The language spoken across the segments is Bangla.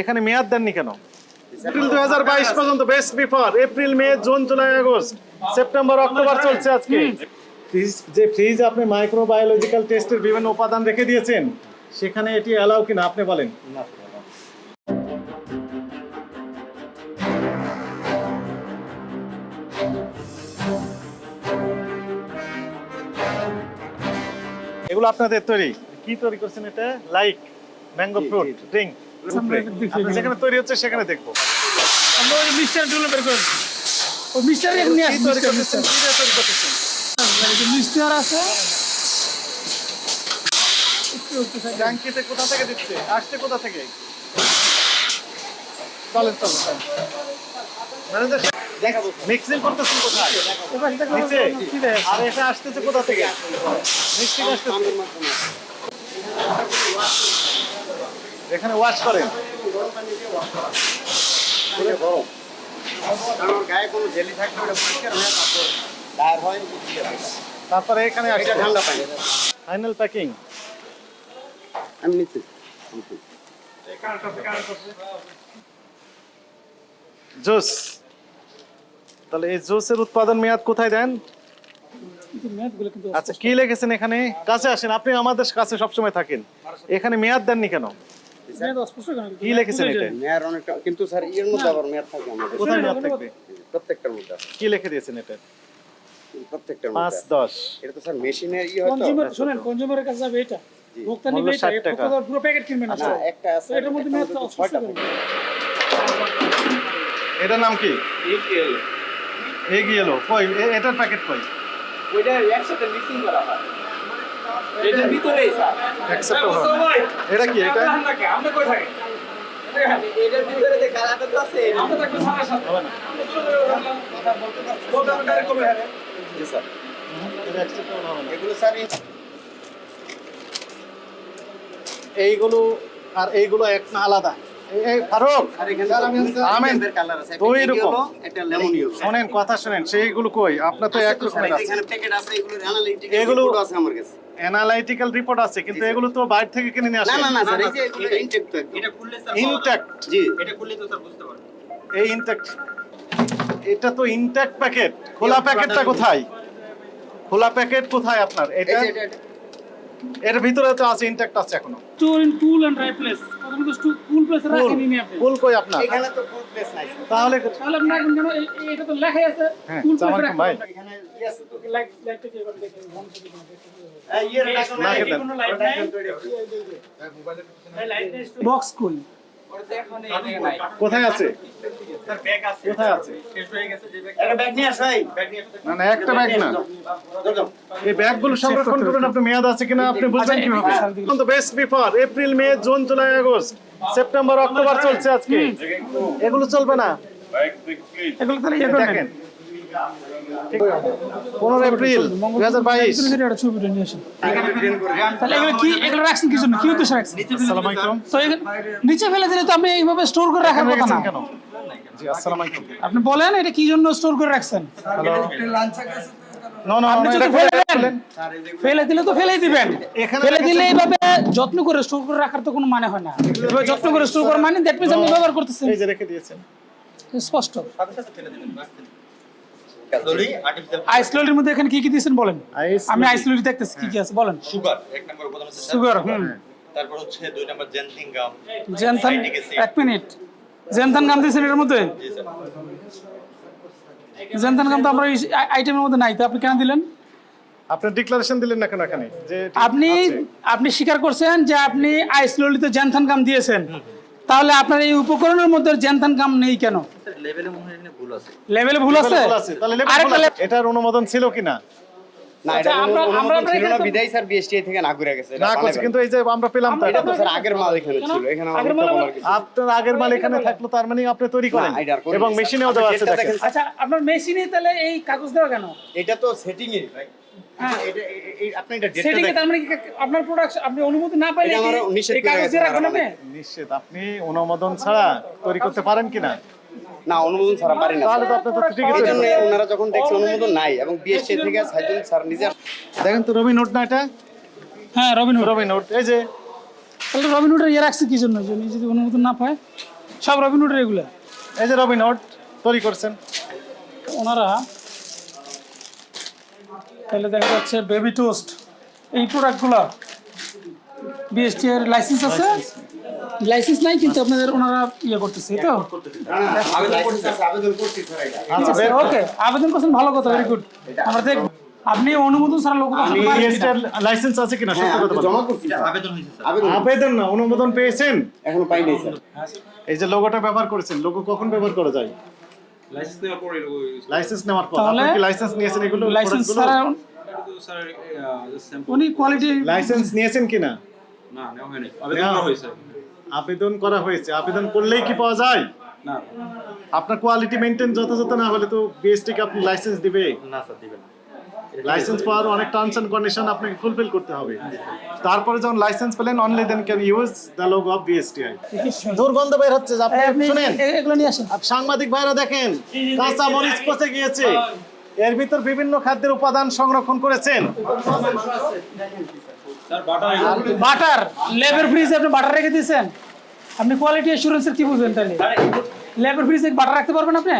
এখানে মেয়াদ দেননি কেন? এপ্রিল দুই হাজার বাইশ পর্যন্ত best before April May June July August September October চলছে আজকে। ফ্রিজ যে ফ্রিজ আপনি মাইক্রোবায়োলজিক্যাল টেস্টের বিভিন্ন উপাদান রেখে দিয়েছেন সেখানে এটি অ্যালাউ কিনা আপনি বলেন। এগুলো আপনাদের তৈরি। কি তৈরি করছেন এটা? লাইক ম্যাঙ্গো ফ্রুট ড্রিঙ্ক যেখানে তৈরি হচ্ছে সেখানে দেখব। আমরা ওই মিক্সচারগুলো বের করেন ওই মিক্সচার নিয়ে কি তৈরি করতেছেন? কি তৈরি করতেছেন? মিক্সচার আছে। ট্যাঙ্কিতে কোথা থেকে দিচ্ছে? আসছে কোথা থেকে? চলেন চলেন চলেন। ম্যানেজার মিক্সিং করতেছেন কোথায়? নিচে? আর এটা আসতেছে কোথা থেকে? মিক্সিং আসতেছে। এখানে ওয়াশ করেন। কারণ গায়ে কোনো জেলি থাকলে ওটা পরিষ্কার হয়ে তারপর হয় এখানে এটা ঠান্ডা পানি। ফাইনাল প্যাকিং আমি নিচ্ছি। জুস তাহলে এই জুসের উৎপাদন মেয়াদ কোথায় দেন? আচ্ছা কি লেগেছেন এখানে? কাছে আসেন আপনি আমাদের কাছে সবসময় থাকেন। এখানে মেয়াদ দেননি কেন? কি লিখেছেন এটা? মেয়ার অনেকটা কিন্তু স্যার এর মধ্যে আবার মেয়ার থাকে আমাদের কোথায় মেয়াদ থাকবে? প্রত্যেকটার মধ্যে কি লিখে দিয়েছেন এটা? প্রত্যেকটার মধ্যে আছে। দশ। এটা তো স্যার মেশিনের ই হয়তো? কনজিউমার শুনেন কনজিউমারের কাছে যাবে এটা। ভোক্তা নিবে এটা 60 টাকা। ভোক্তা পুরো প্যাকেট কিনবে না না একটা আছে এটার মধ্যে নাম কি? এগিয়ে এলো কই? এটার প্যাকেট কই? ওইটা একসাথে মিক্সিং করা হয়। এটার ভিতরেই স্যার। এটা কি এটা? আমরা কই থাকি? এটার ভিতরে যে কালারটা তো আছে আমরা থাকব সারা সাথে। কথা বলতে পারছি কমে হবে জি স্যার। এটা acceptable হবে না। এগুলো স্যার এইগুলো আর এইগুলো এক না আলাদা। শোনেন কথা শোনেন সেইগুলো কই? আপনার তো এগুলো আছে আমার কাছে। অ্যানালাইটিক্যাল রিপোর্ট আছে কিন্তু এগুলো তো বাইরে থেকে কিনে নিয়ে আসে না না স্যার এই যে। এটা খুললে স্যার ইনট্যাক্ট জি। এটা খুললে তো স্যার বুঝতে পারবেন। এই ইনট্যাক্ট এটা তো ইনট্যাক্ট প্যাকেট খোলা প্যাকেটটা কোথায়? খোলা প্যাকেট কোথায় আপনার? এটা এর ভিতরে তো আছে ইনট্যাক্ট আছে এখনও। টুল এন্ড ড্রাই প্লেস প্রথমে তো টুল রাখেনি নি আপনি? ফুল কই আপনার? এখানে তো ফুল প্লেস নাই। তাহলে তাহলে আপনি কেন এই- এই- এটা তো লেখাই আছে। প্লেস আলাইকুম ভাই। এখানে ই তো লাইট লাইটটা কি করে দেখেন হোম সেটিং এই ইয়ের না, কোনো লাইট নাই? বক্স কই কোথায় আছে? স্যার ব্যাগ আছে? কোথায় আছে? শেষ হয়ে গেছে যে ব্যাগ একটা না না একটা ব্যাগ না। দাও, দাও। এই ব্যাগগুলো সংরক্ষণ করবেন আপনি মেয়াদ আছে কিনা আপনি বুঝবেন কীভাবে? তো best before April May June July August September October চলছে আজকে। এগুলো চলবে না। এগুলো তাহলে ইয়ে দেখেন পনেরো এপ্রিল দুই হাজার বাইশ। ছবিটা নিয়ে আসেন। তাহলে এগুলো কি এগুলো রাখছেন কি জন্য? কি উদ্দেশ্যে রাখছেন? আসসালামু আলাইকুম। তো নিচে ফেলে দিলে তো আপনি এইভাবে স্টোর করে রাখার কথা না। কেন? জি আসসালামু আলাইকুম। আপনি বলেন এটা কি জন্য স্টোর করে রাখছেন? নো নো আপনি যদি ফেলে দেন। ফেলে দিলে তো ফেলেই দিবেন। ফেলে দিলে এইভাবে যত্ন করে স্টোর করে রাখার তো কোনো মানে হয় না। এভাবে যত্ন করে স্টোর করা মানে দ্যাট মিন্স আপনি ব্যবহার করতেছেন এই যে রেখে দিয়েছেন। স্পষ্ট। সাথে সাথে ফেলে দিবেন রাখতেন আর্টিফিশিয়াল মধ্যে এখানে কি কি দিয়েছেন বলেন? আইস আমি আইসলোলি দেখতেছি কি কি আছে বলেন। সুগার এক নম্বর উপাদান হচ্ছে সুগার হুম। তারপর হচ্ছে দুই নম্বর এক মিনিট। জেনথান গাম দিয়েছেন এর মধ্যে? গাম তো আমরা আইটেমের মধ্যে নাই তো আপনি কেন দিলেন? আপনি ডিক্লারেশন দিলেন না কেন এখানে? যে আপনি আপনি স্বীকার করছেন যে আপনি আইসলোলিতে জেনথান গাম দিয়েছেন। তাহলে আপনার এই উপকরণের মধ্যে জেনথান গাম নেই কেন? লেভেলে ভুল আছে। এটার অনুমোদন ছিল কিনা? না, এটা কোনো আমরা- আমরা অনুমোদন ছিল না, এখানে- বিদায় স্যার BSTA থেকে না ঘুরে গেছে, এটা না করছে বানাবেন। কিন্তু এই যে আমরা পেলাম তো আমরা এটা এটা তো স্যার আগের মাল এখানে ছিল, এখানে আমার আগের মিথ্যা মাল বলার কিছু নেই। আপনার আগের মাল এখানে থাকল তার মানে আপনি তৈরি করেন। এবং স্যার। মেশিনেও দেওয়া আছে যেটা দেখেন দেখেন, আচ্ছা আপনার মেশিনে তাহলে এই কাগজ দেওয়া কেন? এটা তো সেটিং এ ভাই হ্যাঁ। মানে আপনার প্রোডাক্ট আপনি অনুমতি না পাইলে নিশ্চিত আপনি? অনুমোদন ছাড়া তৈরি করতে পারেন কিনা? না অনুমোদন ছাড়া পারি না। তাহলে তো আপনি তো ঠিকই এই জন্য ওনারা যখন দেখছে অনুমোদন নাই এবং বিএসসি থেকে সাইদুল স্যার নিজে দেখেন তো রবি নোট না এটা? হ্যাঁ রবি নোট। এই যে। তাহলে রবিনহুডের ইয়ে রাখছে কি জন্য? যে উনি যদি অনুমোদন না পায় সব রবিনহুডের এগুলো। এই যে রবিন হুড তৈরি করছেন। ওনারা তাহলে দেখা যাচ্ছে বেবি টোস্ট এই প্রোডাক্টগুলো বিএসটি এর লাইসেন্স আছে? লাইসেন্স নাই কিন্তু আপনাদের ওনারা ইয়ে করতেছে তো? আবেদন করতেছে আবেদন করতেছে স্যার আচ্ছা ওকে আবেদন করছেন ভালো কথা ভেরি গুড আমরা দেখ আপনি অনুমোদন ছাড়া লোক লাইসেন্স আছে কিনা সত্য কথা জমা করছি আবেদন হয়েছে আবেদন আবেদন না অনুমোদন পেয়েছেন? এখনও পাই নাই স্যার এই যে লোগোটা ব্যবহার করেছেন লোগো কখন ব্যবহার করা যায়? লাইসেন্স নেওয়ার পরে লাইসেন্স নেওয়ার পর। আপনি কি লাইসেন্স নিয়েছেন এগুলো লাইসেন্স ছাড়া উনি কোয়ালিটি লাইসেন্স নিয়েছেন কিনা? না নেওয়া হয়নি। আবেদন করা হয়েছে। আবেদন করা হয়েছে। আবেদন করলেই কি পাওয়া যায়? না। আপনার কোয়ালিটি মেনটেন যথাযথ না হলে তো বিএসটি কে আপনি লাইসেন্স দিবে। না স্যার দিবেন না। লাইসেন্স পাওয়ার অনেক টার্মস এন্ড কন্ডিশন আপনাকে ফুলফিল করতে হবে। তারপরে যখন লাইসেন্স পেলেন only then can use the logo of BSTI দুর্গন্ধ বের হচ্ছে যে আপনি শুনেন। এগুলো নিয়ে আসেন। সাংবাদিক ভাইরা দেখেন কাঁচা মরিচ পচে গিয়েছে। এর ভিতর বিভিন্ন খাদ্যের উপাদান সংরক্ষণ করেছেন। স্যার বাটার বাটার ল্যাবের ফ্রিজে আপনি বাটার রেখে দিয়েছেন। আপনি কোয়ালিটি অ্যাসুরেন্সের কি বুঝবেন তাহলে? লেবার ফ্রিজে বাটার রাখতে পারবেন আপনি?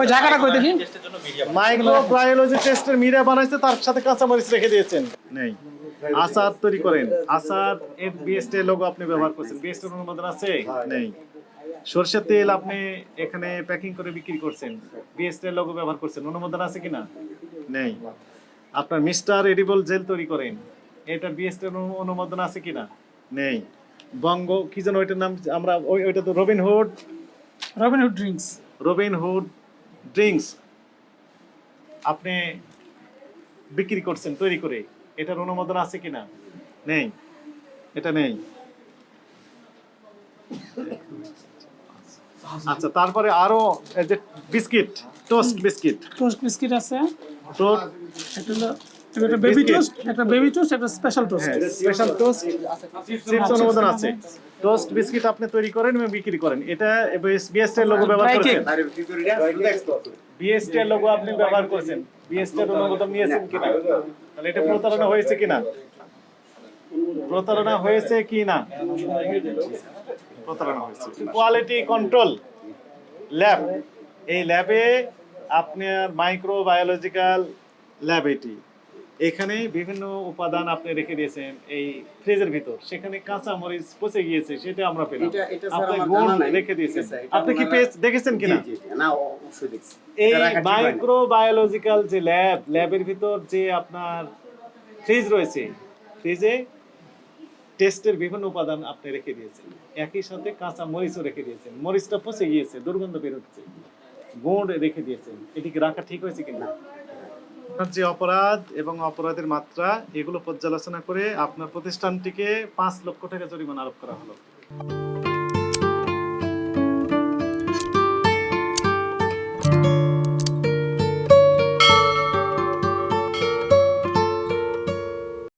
ওই জায়গাটা কই দেখি? মাইক্রো বায়োলজি টেস্টের মিরা বানাইছে তার সাথে কাঁচা মরিচ রেখে দিয়েছেন। নেই। আচার তৈরি করেন। আচার এর বিএসটি লোগো আপনি ব্যবহার করছেন। বিএসটি অনুমোদন আছে? নেই। সরষের তেল আপনি এখানে প্যাকিং করে বিক্রি করছেন। বিএসটি লোগো ব্যবহার করছেন। অনুমোদন আছে কিনা? নেই। আপনার মিস্টার এডিবল জেল তৈরি করেন। এটা বিএসটি অনুমোদন আছে কিনা? নেই। বঙ্গ কি যেন ওইটার নাম আমরা ওই ওইটা তো Robin Hood Robin Hood drinks Robin Hood drinks আপনি বিক্রি করছেন তৈরি করে। এটার অনুমোদন আছে কিনা? নেই। এটা নেই। আচ্ছা তারপরে আরও যে biscuit toast biscuit. Toast biscuit আছে। একটা বেবি টোস্ট একটা বেবি টোস্ট একটা special toast special toast chips অনুমোদন আছে। টোস্ট বিস্কিট আপনি তৈরি করেন এবং বিক্রি করেন। এটা বিএসটি এর লোগো ব্যবহার. করেন বিএসটি এর লোগো আপনি ব্যবহার করেছেন। বিএসটি অনুমোদন নিয়েছেন কিনা? তাহলে এটা প্রতারণা হয়েছে কিনা? প্রতারণা হয়েছে কি না প্রতারণা হয়েছে। কোয়ালিটি কন্ট্রোল ল্যাব এই ল্যাবে আপনার মাইক্রো বায়োলজিক্যাল ল্যাব এটি। এখানে বিভিন্ন উপাদান আপনি রেখে দিয়েছেন এই ফ্রিজের ভিতর। সেখানে কাঁচা মরিচ পচে গিয়েছে সেটা আমরা পেলাম। আপনি গুণ রেখে দিয়েছেন। আপনি কি পেজ দেখেছেন কিনা। না অবশ্যই দেখছি। এই যে ল্যাব ল্যাবের ভিতর যে আপনার ফ্রিজ রয়েছে ফ্রিজে টেস্টের বিভিন্ন উপাদান আপনি রেখে দিয়েছেন। একই সাথে কাঁচা মরিচও রেখে দিয়েছেন। মরিচটা পচে গিয়েছে দুর্গন্ধ বের হচ্ছে। গুড় রেখে দিয়েছেন। এটিকে রাখা ঠিক হয়েছে কিনা? আপনার যে অপরাধ এবং অপরাধের মাত্রা, এগুলো পর্যালোচনা করে আপনার প্রতিষ্ঠানটিকে পাঁচ লক্ষ টাকা জরিমানা আরোপ করা হলো।